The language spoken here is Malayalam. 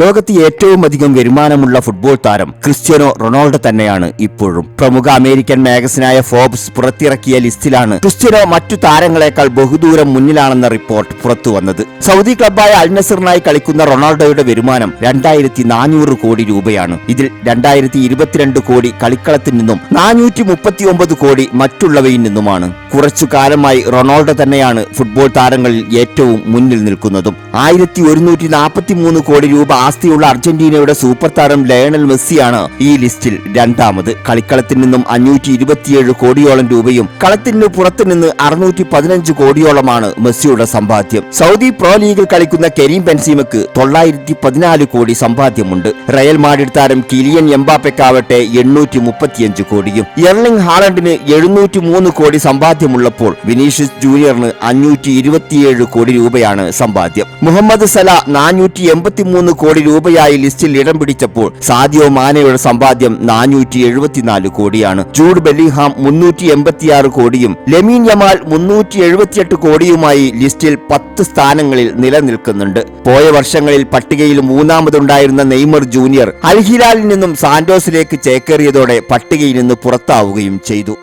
ലോകത്ത് ഏറ്റവും അധികം വരുമാനമുള്ള ഫുട്ബോൾ താരം ക്രിസ്ത്യാനോ റൊണാൾഡോ തന്നെയാണ് ഇപ്പോഴും. പ്രമുഖ അമേരിക്കൻ മാഗസിനായ ഫോബ്സ് പുറത്തിറക്കിയ ലിസ്റ്റിലാണ് ക്രിസ്ത്യാനോ മറ്റു താരങ്ങളെക്കാൾ ബഹുദൂരം മുന്നിലാണെന്ന റിപ്പോർട്ട് പുറത്തു വന്നത് സൗദി ക്ലബായ അൽനസറിനായി കളിക്കുന്ന റൊണാൾഡോയുടെ വരുമാനം രണ്ടായിരത്തി നാനൂറ് കോടി രൂപയാണ്. ഇതിൽ രണ്ടായിരത്തി ഇരുപത്തിരണ്ട് കോടി കളിക്കളത്തിൽ നിന്നും നാനൂറ്റി മുപ്പത്തി ഒമ്പത് കോടി മറ്റുള്ളവയിൽ നിന്നുമാണ്. കുറച്ചു കാലമായി റൊണാൾഡോ തന്നെയാണ് ഫുട്ബോൾ താരങ്ങളിൽ ഏറ്റവും മുന്നിൽ നിൽക്കുന്നതും. ആയിരത്തി ഒരുന്നൂറ്റി നാൽപ്പത്തി മൂന്ന് കോടി രൂപ ആസ്തിയുള്ള അർജന്റീനയുടെ സൂപ്പർ താരം ലയണൽ മെസ്സിയാണ് ഈ ലിസ്റ്റിൽ രണ്ടാമത്. കളിക്കളത്തിൽ നിന്നും അഞ്ഞൂറ്റി ഇരുപത്തിയേഴ് കോടിയോളം രൂപയും കളത്തിന് പുറത്തു നിന്ന് അറുന്നൂറ്റി പതിനഞ്ച് കോടിയോളമാണ് മെസ്സിയുടെ സമ്പാദ്യം. സൗദി പ്രോ ലീഗിൽ കളിക്കുന്ന കരീം ബെൻസീമക്ക് തൊള്ളായിരത്തി പതിനാല് കോടി സമ്പാദ്യമുണ്ട്. റയൽ മാഡ്രിഡ് താരം കിലിയൻ എംബാപ്പെക്കാവട്ടെ എണ്ണൂറ്റി മുപ്പത്തിയഞ്ച് കോടിയും. എർലിംഗ് ഹാളണ്ടിന് എഴുന്നൂറ്റി മൂന്ന് കോടി സമ്പാദ്യമുള്ളപ്പോൾ വിനീഷ്യസ് ജൂനിയറിന് അഞ്ഞൂറ്റി ഇരുപത്തിയേഴ് കോടി രൂപയാണ് സമ്പാദ്യം. മുഹമ്മദ് സല നാനൂറ്റി എൺപത്തി മൂന്ന് കോടി രൂപയായി ലിസ്റ്റിൽ ഇടം പിടിച്ചപ്പോൾ സാദിയോ മാനയുടെ സമ്പാദ്യം നാനൂറ്റി എഴുപത്തിനാല് കോടിയാണ്. ജൂഡ് ബെല്ലിഹാം മുന്നൂറ്റി എൺപത്തിയാറ് കോടിയും ലെമീൻ യമാൽ മുന്നൂറ്റി എഴുപത്തിയെട്ട് കോടിയുമായി ലിസ്റ്റിൽ പത്ത് സ്ഥാനങ്ങളിൽ നിലനിൽക്കുന്നുണ്ട്. പോയ വർഷങ്ങളിൽ പട്ടികയിൽ മൂന്നാമതുണ്ടായിരുന്ന നെയ്മർ ജൂനിയർ അൽഹിലാലിൽ നിന്നും സാന്റോസിലേക്ക് ചേക്കേറിയതോടെ പട്ടികയിൽ നിന്ന് പുറത്താവുകയും ചെയ്തു.